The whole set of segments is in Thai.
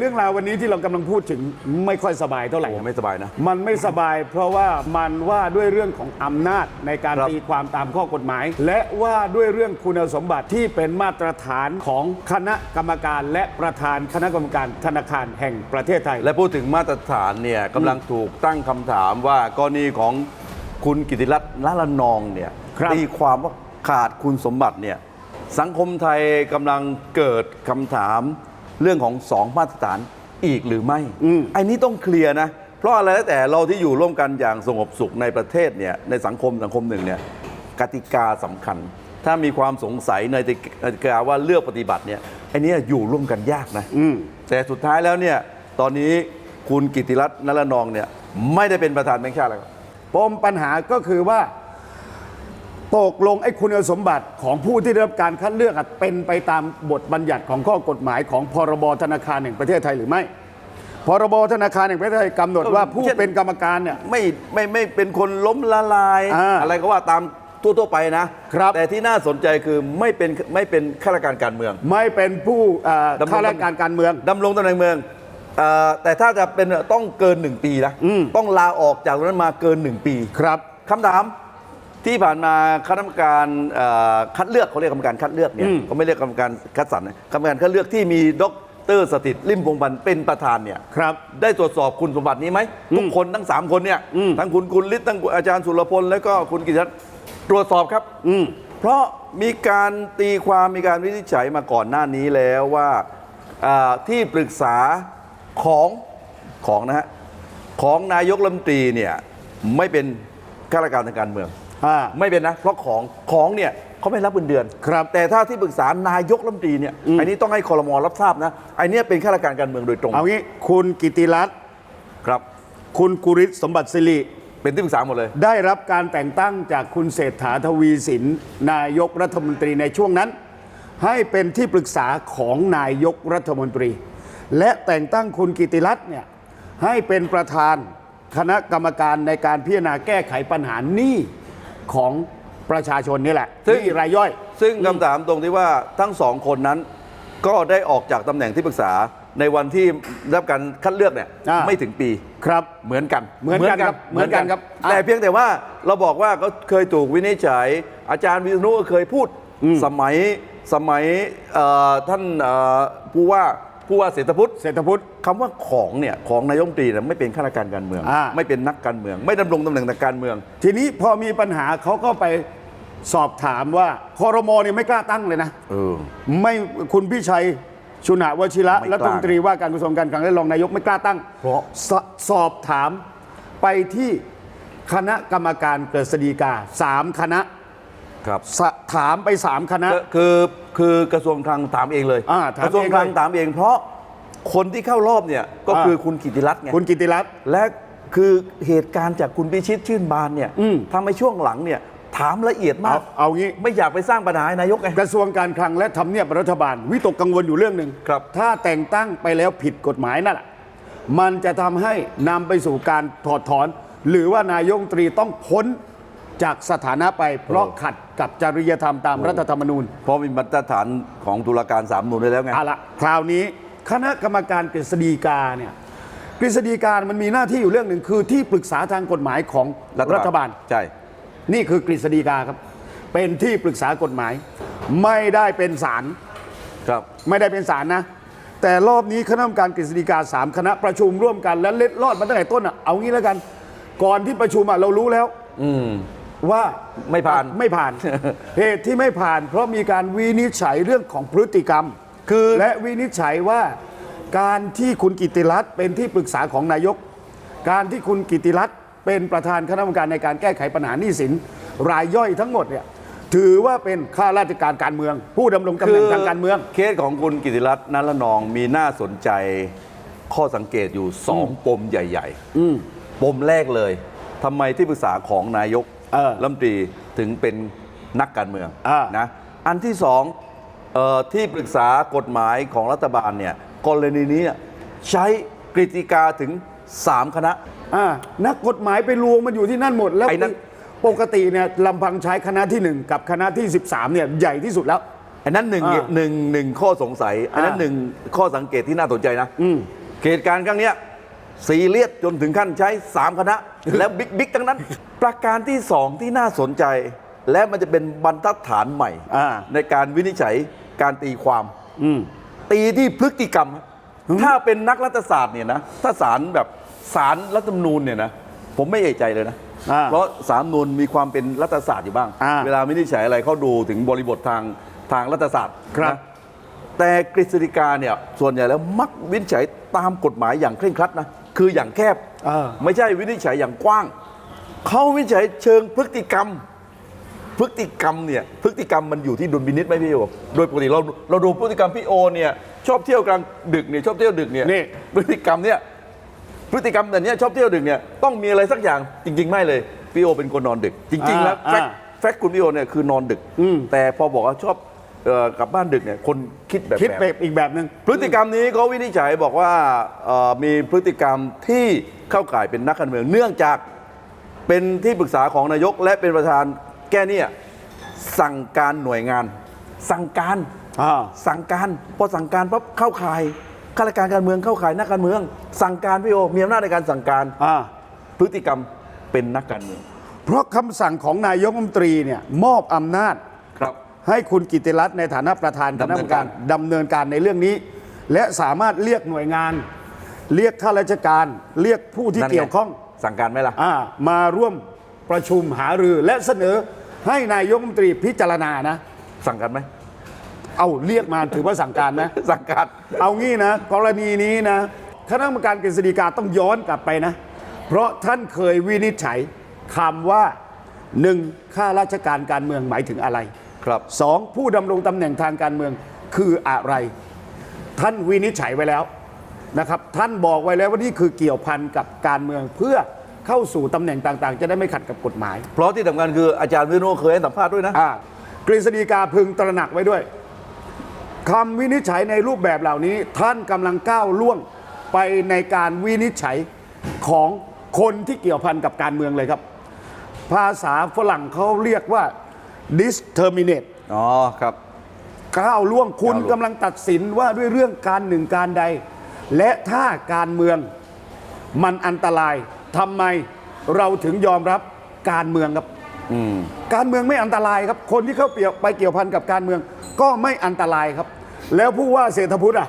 เรื่องราววันนี้ที่เรากำลังพูดถึงไม่ค่อยสบายเท่าไหร่ โอ้ไม่สบายนะ มันไม่สบายเพราะว่ามันว่าด้วยเรื่องของอำนาจในการครับ ตีความตามข้อกฎหมาย และว่าด้วยเรื่องคุณสมบัติที่เป็นมาตรฐานของคณะกรรมการและประธานคณะกรรมการธนาคารแห่งประเทศไทย และพูดถึงมาตรฐานเนี่ยกำลังถูกตั้งคำถามว่ากรณีของคุณกิติรัตน์ละละนองเนี่ยครับ ตีความว่าขาดคุณสมบัติเนี่ยสังคมไทยกำลังเกิดคำถาม เรื่องของสองมาตรฐานอีกหรือไม่ไอ้นี้ต้องเคลียร์นะ เพราะอะไรแล้วแต่เราที่อยู่ร่วมกันอย่างสงบสุขในประเทศเนี่ยในสังคมสังคมหนึ่งเนี่ยกติกาสำคัญ ถ้ามีความสงสัยในกติกาว่าเลือกปฏิบัติเนี่ยไอ้เนี้อยู่ร่วมกันยากนะแต่สุดท้ายแล้วเนี่ยตอนนี้คุณกิติรัตน์นรนองเนี่ยไม่ได้เป็นประธานแบงค์ชาติแล้วครับปมปัญหาก็คือว่า ตกลงไอ้คุณสมบัติของผู้ที่ได้รับการคัดเลือกเป็นไปตามบทบัญญัติของข้อกฎหมายของพรบธนาคารแห่งประเทศไทยหรือไม่พรบธนาคารแห่งประเทศไทยกำหนดว่าผู้เป็นกรรมการเนี่ยไม่ไม่ไม่เป็นคนล้มละลายออะไรก็ว่าตามทั่วๆไปนะครับแต่ที่น่าสนใจคือไม่เป็นไม่เป็นข้าราชการการเมือง ไม่เป็นผู้ข้าราชการการเมืองดำรงตำแหน่งเมืองแต่ถ้าจะเป็นต้องเกินหนึ่งปีนะต้องลาออกจากตรงนั้นมาเกินหนึ่งปีครับคำถาม ที่ผ่านมาคณะกรรมการเอ่อคัดเลือกเขาเรียกกรรมการคัดเลือกเนี่ยอืม เขาไม่เรียกกรรมการคัดสรรนะกรรมการคัดเลือกที่มีดรสถิตริมพงษ์พันธ์เป็นประธานเนี่ย ครับ ได้ตรวจสอบคุณสมบัตินี้ไหม ทุกคนทั้ง 3 คนเนี่ยอืม ทั้งคุณกุลฤทธิ์ทั้งอาจารย์สุรพล แล้วก็คุณกิติรัตน์ตรวจสอบครับ อืม เพราะมีการตีความมีการวินิจฉัยมาก่อนหน้านี้แล้วว่าอ่าที่ปรึกษาของของนะฮะของนายกรัฐมนตรีเนี่ยไม่เป็นข้าราชการทางการเมือง อ่าไม่เป็นนะ เพราะของของเนี่ยเขาไม่รับเงินเดือน ครับ แต่ถ้าที่ปรึกษานายกรัฐมนตรีเนี่ยอันนี้ต้องให้คอรมอรับทราบนะไอันนี้เป็นข้าราชการการเมืองโดยตรงเอางี้คุณกิติรัตน์ครับ คุณกุริศสมบัติสิริเป็นที่ปรึกษาหมดเลย ได้รับการแต่งตั้งจากคุณเศรษฐาทวีสิน นายกรัฐมนตรีในช่วงนั้น ให้เป็นที่ปรึกษาของนายกรัฐมนตรี และแต่งตั้งคุณกิติรัตน์เนี่ยให้เป็นประธานคณะกรรมการในการพิจารณาแก้ไขปัญหาหนี้ ของประชาชนนี่แหละซึ่งหนี้รายย่อย ซึ่งคำถามตรงที่ว่าทั้งสองคนนั้นก็ได้ออกจากตำแหน่งที่ปรึกษาในวันที่ได้รับการคัดเลือกเนี่ยอ่า ไม่ถึงปีครับ เหมือนกันเหมือนกันครับเหมือนกันครับอะแต่เพียงแต่ว่าเราบอกว่าก็เคยถูกวินิจฉัย อาจารย์วิษณุก็เคยพูดสมัยสมัยเอ่อท่านเอ่อผู้ว่า ผู้ว่าเศรษฐพุทธเศรษฐพุทธคำว่าของเนี่ยของนายกรัฐมนตรีเนี่ยไม่เป็นข้าราชการการเมือง อ่า ไม่เป็นนักการเมือง ไม่ดำรงตำแหน่งทางการเมือง ทีนี้พอมีปัญหาเขาก็ไปสอบถามว่าคอรมอเนี่ยไม่กล้าตั้งเลยนะ เออ ไม่คุณพิชัยชุนหวชิระไม่กล้า รัฐมนตรีว่าการกระทรวงการคลังและรองนายกไม่กล้าตั้งเพราะ สสอบถามไปที่คณะกรรมการกฤษฎีกาสามคณะ ครับสถามไปสามคณะก็คือคือกระทรวงคลังถามเองเลยอ่าถามกระทรวงคลังเองเลยถามเอง เพราะคนที่เข้ารอบเนี่ยก็อ่าคือคุณกิติรัตน์ไง คุณกิติรัตน์ และคือเหตุการณ์จากคุณพิชิตชื่นบานเนี่ยอืม ทำให้ช่วงหลังเนี่ยถามละเอียดมาเอาก เอางี้ ไม่อยากไปสร้างปัญหาให้นายกไง กระทรวงการคลังและทำเนียบรัฐบาล วิตกกังวลอยู่เรื่องหนึ่งครับ ถ้าแต่งตั้งไปแล้วผิดกฎหมายนั่นแหละมันจะทำให้นำไปสู่การถอดถอน หรือว่านายกรัฐมนตรีต้องพ้น จากสถานะไปเพราะขัดกับจริยธรรมตามรัฐธรรมนูญเพราะมีมาตรฐานของตุลาการสามนูนได้แล้วไงเอาละคราวนี้คณะกรรมการกฤษฎีกาเนี่ยกฤษฎีกามันมีหน้าที่อยู่เรื่องหนึ่งคือที่ปรึกษาทางกฎหมายของรัฐบาลใช่ นี่คือกฤษฎีกาครับ เป็นที่ปรึกษากฎหมาย ไม่ได้เป็นศาลครับไม่ได้เป็นศาลนะ แต่รอบนี้คณะกรรมการกฤษฎีกาสามคณะประชุมร่วมกันและเล็ดลอดมาตั้งแต่ต้นอะเอางี้แล้วกัน ก่อนที่ประชุมอะเรารู้แล้ว อืม ว่าไม่ผ่าน ไม่ผ่าน เหตุที่ไม่ผ่าน เพราะมีการวินิจฉัยเรื่องของพฤติกรรม คือและวินิจฉัยว่าการที่คุณกิติรัตน์เป็นที่ปรึกษาของนายก การที่คุณกิติรัตน์เป็นประธานคณะกรรมการในการแก้ไขปัญหาหนี้สิน รายย่อยทั้งหมดเนี่ยถือว่าเป็นข้าราชการการเมือง ผู้ดำรงตำแหน่งทางการเมือง เคสของคุณกิติรัตน์นันละนองมีน่าสนใจข้อสังเกตอยู่สองปมใหญ่ๆปมแรกเลยทำไมที่ปรึกษาของนายก เออรัฐมนตรีถึงเป็นนักการเมืองอ่านะอันที่สองเออที่ปรึกษากฎหมายของรัฐบาลเนี่ยกรณีนี้ใช้กฤติกาถึง 3 คณะ อ่านักกฎหมายไปรวมมันอยู่ที่นั่นหมดแล้วไอ้นั่น ปกติเนี่ยลำพังใช้คณะที่หนึ่งกับคณะที่ 13เนี่ยใหญ่ที่สุดแล้ว อันนั้นหนึ่งอ่าหนึ่งหนึ่งข้อสงสัย อันนั้นอ่าหนึ่งข้อสังเกตที่น่าสนใจนะอืม เหตุการณ์ครั้งเนี้ย ซีเรียสจนถึงขั้นใช้ 3 คณะ แล้วบิ๊กบิ๊กทั้งนั้น ประการที่สองที่น่าสนใจ และมันจะเป็นบรรทัดฐานใหม่ อ่า ในการวินิจฉัยการตีความ อืม ตีที่พฤติกรรม ถ้าเป็นนักรัฐศาสตร์เนี่ยนะถ้าศาลแบบศาลรัฐธรรมนูญเนี่ยนะผมไม่เอะใจเลยนะ อ่าเพราะสามนูญมีความเป็นรัฐศาสตร์อยู่บ้าง อ่าเวลาวินิจฉัยอะไรเขาดูถึงบริบททางทางรัฐศาสตร์ครับ นะแต่กฤษฎีกาเนี่ยส่วนใหญ่แล้วมักวินิจฉัยตามกฎหมายอย่างเคร่งครัดนะ คืออย่างแคบเออ ไม่ใช่วินิจฉัยอย่างกว้าง เขาวินิจฉัยเชิงพฤติกรรม พฤติกรรมเนี่ยพฤติกรรมมันอยู่ที่ดุลพินิจไหมพี่โอโดยปกติเราเราดูพฤติกรรมพี่โอเนี่ยชอบเที่ยวกลางดึกเนี่ยชอบเที่ยวดึกเนี่ยนี่ พฤติกรรมเนี่ยพฤติกรรมแบบเนี้ยชอบเที่ยวดึกเนี่ยต้องมีอะไรสักอย่างจริง ๆ ไม่เลยพี่โอเป็นคนนอนดึก จริง ๆ แล้วอ่าแฟกต์ แฟกต์คุณพี่โอเนี่ยคือนอนดึกอืมแต่พอบอกว่าชอบ เอ่อกลับบ้านดึกเนี่ยคนคิดแบบคิดแบบแบบอีกแบบหนึ่ง พฤติกรรมนี้เขาวินิจฉัยบอกว่าเอ่อมีพฤติกรรมที่เข้าข่ายเป็นนักการเมืองเนื่องจากเป็นที่ปรึกษาของนายกและเป็นประธานแก้เนี่ยสั่งการหน่วยงาน สั่งการ อ่า สั่งการพอสั่งการปั๊บเข้าข่ายข้าราชการการเมืองเข้าข่ายนักการเมือง สั่งการพี่โอมีอำนาจในการสั่งการ อ่า พฤติกรรมเป็นนักการเมือง เพราะคำสั่งของนายกรัฐมนตรีเนี่ยมอบอำนาจครับ ให้คุณกิติรัตน์ในฐานะประธานคณะกรรมการดำเนินการในเรื่องนี้ และสามารถเรียกหน่วยงาน เรียกข้าราชการ เรียกผู้ที่นั่นไง เกี่ยวข้องสั่งการไหมล่ะอ่ามาร่วมประชุมหารือและเสนอให้นายกรัฐมนตรีพิจารณานะ สั่งการไหมเอาเรียกมาถือว่าสั่งการนะ สั่งการ เอางี้นะ กรณีนี้นะคณะกรรมการกฤษฎีกาต้องย้อนกลับไปนะ เพราะท่านเคยวินิจฉัยคำว่าหนึ่งข้าราชการการเมืองหมายถึงอะไร ครับสองผู้ดำรงตำแหน่งทางการเมืองคืออะไร ท่านวินิจฉัยไว้แล้วนะครับท่านบอกไว้แล้วว่านี่คือเกี่ยวพันกับการเมืองเพื่อเข้าสู่ตำแหน่งต่างๆ จะได้ไม่ขัดกับกฎหมาย เพราะที่สำคัญคืออาจารย์วิโรจน์เคยให้สัมภาษณ์ด้วยนะ อ่ากฤษฎีกาพึงตระหนักไว้ด้วยคำวินิจฉัยในรูปแบบเหล่านี้ท่านกำลังก้าวล่วงไปในการวินิจฉัยของคนที่เกี่ยวพันกับการเมืองเลยครับ ภาษาฝรั่งเขาเรียกว่า disterminate อ๋อครับ ก้าวล่วงคุณก้าวล่วง กำลังตัดสินว่าด้วยเรื่องการหนึ่งการใด และถ้าการเมืองมันอันตรายทำไมเราถึงยอมรับการเมืองครับ อืม การเมืองไม่อันตรายครับ คนที่เข้าเปียกไปเกี่ยวพันกับการเมืองก็ไม่อันตรายครับ แล้วผู้ว่าเศรษฐพุทธอะ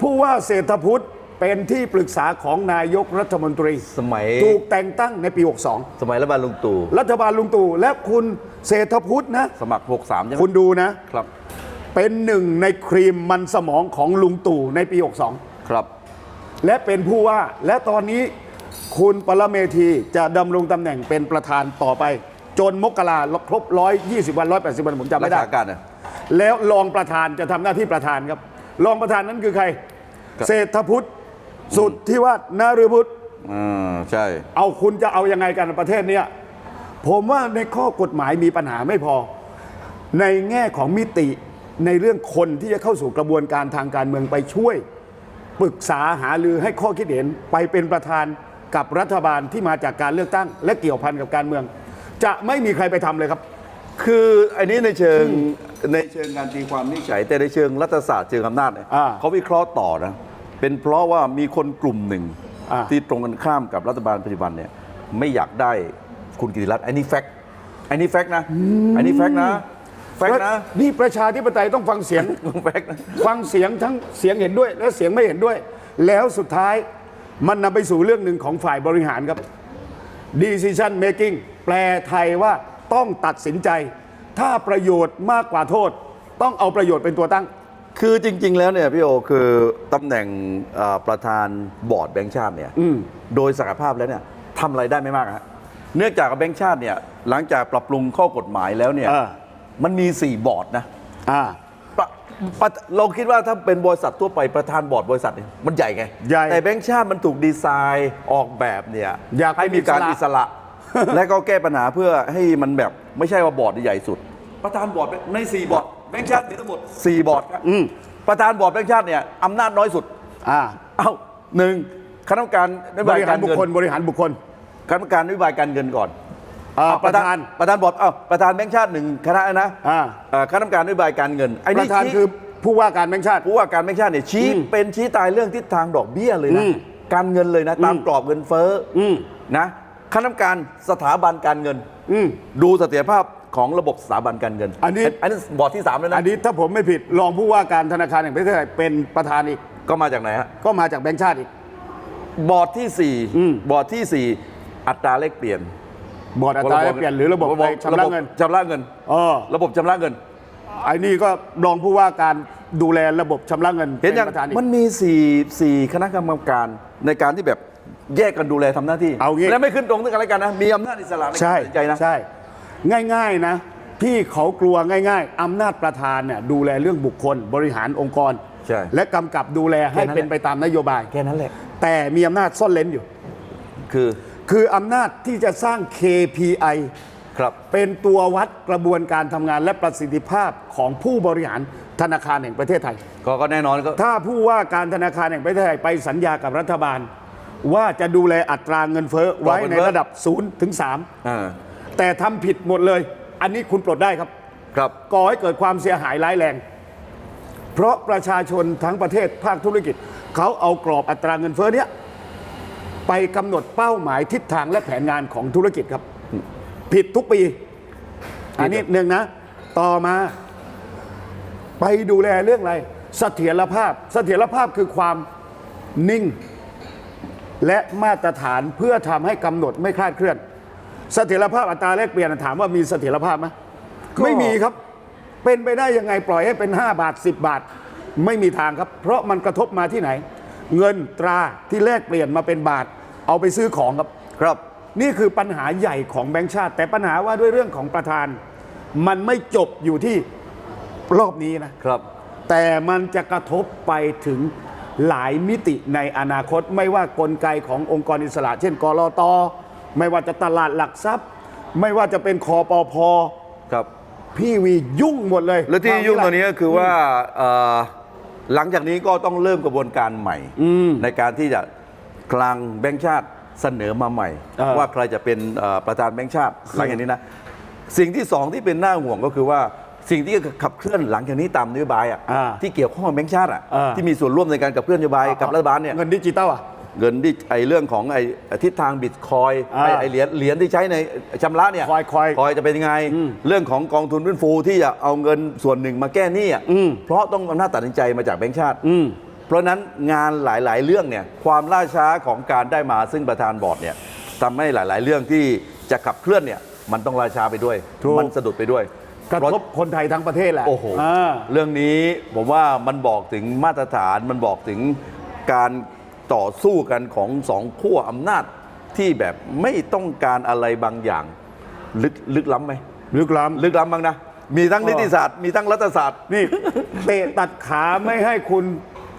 ผู้ว่าเศรษฐพุทธ เป็นที่ปรึกษาของนายกรัฐมนตรี สมัย ถูกแต่งตั้งในปีสมัยรัฐบาลลุงตู่62รัฐบาลลุงตู่และคุณเศรษฐพุทธนะ สมัคร63ใช่ไหมคุณดูนะ ครับ เป็นหนึ่งในครีมมันสมองของลุงตู่ในปี62ครับและเป็นผู้ว่าและตอนนี้คุณปรเมธีจะดำรงตำแหน่งเป็นประธานต่อไป จนมกราครบ 120 วัน 180 วันผมจำรัไม่กได้ ษาการนะแล้วรองประธานจะทำหน้าที่ประธานครับ รองประธานนั้นคือใครครับเศรษฐพุทธ สุดที่ว่านาฤพุทธอ่าใช่ เอาคุณจะเอายังไงกันประเทศเนี้ยผมว่าในข้อกฎหมายมีปัญหาไม่พอ ในแง่ของมิติในเรื่องคนที่จะเข้าสู่กระบวนการทางการเมืองไปช่วย ปรึกษาหารือให้ข้อคิดเห็นไปเป็นประธานกับรัฐบาลที่มาจากการเลือกตั้ง และเกี่ยวพันกับการเมือง จะไม่มีใครไปทำเลยครับ คืออันนี้ในเชิงในเชิงการตีความนิจฉัยแต่ในเชิงรัฐศาสตร์เชิงอำนาจเนี่ยอ่าเขาวิเคราะห์ต่อนะ เป็นเพราะว่ามีคนกลุ่มหนึ่ง อ่า ที่ตรงกันข้ามกับรัฐบาลปัจจุบันเนี่ยไม่อยากได้คุณกิติรัตน์อันนี้แฟกต์อันนี้แฟกต์นะอันนี้แฟกต์นะแฟกต์นะนี่ประชาธิปไตยต้องฟังเสียง แฟกต์นะ ฟังเสียงทั้งเสียงเห็นด้วย และเสียงไม่เห็นด้วย แล้วสุดท้ายมันนำไปสู่เรื่องหนึ่งของฝ่ายบริหารครับ decision making แปลไทยว่าต้องตัดสินใจ ถ้าประโยชน์มากกว่าโทษ ต้องเอาประโยชน์เป็นตัวตั้ง คือจริง ๆ แล้วเนี่ยพี่โอคือตำแหน่งเอ่อประธานบอร์ดแบงค์ชาติเนี่ยอืมโดยศักยภาพแล้วเนี่ยทำอะไรได้ไม่มากฮะเนื่องจากแบงค์ชาติเนี่ยหลังจากปรับปรุงข้อกฎหมายแล้วเนี่ยเออมันมี 4 บอร์ดนะอ่า ประประเราคิดว่าถ้าเป็นบริษัททั่วไปประธานบอร์ดบริษัทเนี่ยมันใหญ่ไงใหญ่แต่แบงค์ชาติมันถูกดีไซน์ออกแบบเนี่ยอยากเป็นให้มีการอิอิสสระ ระ และก็แก้ปัญหาเพื่อให้มันแบบไม่ใช่ว่าบอร์ดใหญ่สุด ประธานบอร์ดใน4บอร์ด แบงค์ชาติมีทั้งหมด 4 บอร์ดครับอืมประธานบอร์ดแบงค์ชาติเนี่ยอำนาจน้อยสุด อ่าเอ้าหนึ่งคณะกรรมการนโยบบายริหาการรบุคเงินคลบริหารบุคคลคณะกรรมการนโยบายการเงินก่อนอ่าอ้วประธาน ประธานบอร์ดอ้าวประธานแบงค์ชาติหนึ่งคณะนะอ่า เอ่อคณะกรรมการนโยบายการเงินไอ้ปนี่ระธานชี้ คือผู้ว่าการแบงค์ชาติ ผู้ว่าการแบงค์ชาติเนี่ยชี้อืมเป็นชี้ตายเรื่องทิศทางดอกเบี้ยเลยนะอืมการเงินเลยนะตามอืม กรอบเงินเฟ้อออืมนะคณะกรรมการสถาบันการเงิน อืม ดูเสถียรภาพ ของระบบสถาบันการเงิน อันนี้ อันนี้บอร์ดที่ 3 แล้วนะ อันนี้ถ้าผมไม่ผิดรองผู้ว่าการธนาคารแห่งประเทศไทยเป็นประธานอีก ก็มาจากไหนฮะ ก็มาจากแบงค์ชาติอีก บอร์ดที่ อืม 4 บอร์ดที่ 4 อัตราเลขเปลี่ยนบอร์ดอัตราแลกเปลี่ยนหรือระบบไปชำระเงินชำระเงิน เออระบบชำระเงิน ไอ้นี่ก็รองผู้ว่าการดูแลระบบชำระเงินเห็นยังป็ประธานอีก มันมีสี่สี่คณะกรรมการในการที่แบบแยกกันดูแลทำหน้าที่ เอางี้และไม่ขึ้นตรงซึ่งกันและกันนะ มีอำนาจอิสระในการใช่ตัดสินใจนะ ใช่ ง่ายๆนะที่เขากลัวง่ายๆอำนาจประธานเนี่ยดูแลเรื่องบุคคลบริหารองค์กร ใช่และกำกับดูแลให้แค่นั้นเป็นไปตามนโยบาย แค่นั้นแหละ แต่มีอำนาจซ่อนเลนอยู่ คือคืออำนาจที่จะสร้าง KPI ครับเป็นตัววัดกระบวนการทำงานและประสิทธิภาพของผู้บริหารธนาคารแห่งประเทศไทย ก็ก็แน่นอนก็ ถ้าผู้ว่าการธนาคารแห่งประเทศไทยไปสัญญากับรัฐบาล ว่าจะดูแลอัตราเงินเฟ้อไว้ในระดับ0ถึงอ่า3 แต่ทำผิดหมดเลย อันนี้คุณปลดได้ครับ ครับ ก่อให้เกิดความเสียหายร้ายแรง เพราะประชาชนทั้งประเทศภาคธุรกิจ เขาเอากรอบอัตราเงินเฟ้อเนี้ยไปกำหนดเป้าหมายทิศทางและแผนงานของธุรกิจครับ ผิดทุกปี อันนี้หนึ่งนะ ต่อมา ไปดูแลเรื่องอะไรเสถียรภาพ เสถียรภาพคือความนิ่ง และมาตรฐานเพื่อทำให้กำหนดไม่คลาดเคลื่อน เสถียรภาพอัตราแลกเปลี่ยนถามว่ามีเสถียรภาพไหมก็ไม่มีครับ เป็นไปได้ยังไงปล่อยให้เป็น 5 บาท 10 บาท ไม่มีทางครับ เพราะมันกระทบมาที่ไหน เงินตราที่แลกเปลี่ยนมาเป็นบาท เอาไปซื้อของครับครับ นี่คือปัญหาใหญ่ของแบงก์ชาติ แต่ปัญหาว่าด้วยเรื่องของประธาน มันไม่จบอยู่ที่รอบนี้นะครับ แต่มันจะกระทบไปถึงหลายมิติในอนาคตไม่ว่ากลไกขององค์กรอิสระ เช่นกรอต ไม่ว่าจะตลาดหลักทรัพย์ ไม่ว่าจะเป็นคอปพครับ พี่วียุ่งหมดเลยแล้วที่ยุ่งคราวตัวนี้ก็คือว่าเอ่อหลังจากนี้ก็ต้องเริ่มกระบวนการใหม่ ในการที่จะกลางแบงค์ชาติเสนอมาใหม่เออว่าใครจะเป็นเอ่อประธานแบงค์ชาติหลังจากนี้นะ สิ่งที่สองที่เป็นหน้าห่วงก็คือว่าสิ่งที่จะขับเคลื่อนหลังจากนี้ตามนโยบายอะอ่าที่เกี่ยวข้องกับแบงค์ชาติอะอ่าที่มีส่วนร่วมในการขับเคลื่อนนโยบายกับรัฐบาลเนี่ยเงินดิจิตอลอะ เงินที่ไอเรื่องของไอทิศทางบิตคอยอ่าไอไอเหรียญเหรียญที่ใช้ในชำระเนี่ยคอยคอยคอยจะเป็นยังไง เรื่องของกองทุนฟื้นฟูที่จะเอาเงินส่วนหนึ่งมาแก้หนี้อะอืมเพราะต้องอำนาจตัดสินใจมาจากแบงก์ชาติอืมเพราะฉะนั้นงานหลาย ๆ เรื่องเนี่ยความล่าช้าของการได้มาซึ่งประธานบอร์ดเนี่ยทำให้หลาย ๆ เรื่องที่จะขับเคลื่อนเนี่ยมันต้องล่าช้าไปด้วยถูกมันสะดุดไปด้วยกระทบคนไทยทั้งประเทศแหละโอ้โหอ่าเรื่องนี้ผมว่ามันบอกถึงมาตรฐานมันบอกถึงการ ต่อสู้กันของสองขั้วอำนาจที่แบบไม่ต้องการอะไรบางอย่าง ลึกลึกล้ำไหมลึกล้ลึกล้ำบ้างนะ มีทั้งอ๋อนิติศาสตร์มีทั้งรัฐศาสตร์ำนี่เตะตัดขาไม่ให้คุณ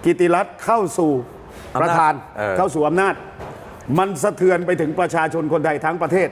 กิติรัตน์เข้าสู่อำนาจประธานเออเข้าสู่อำนาจ มันสะเทือนไปถึงประชาชนคนไทยทั้งประเทศ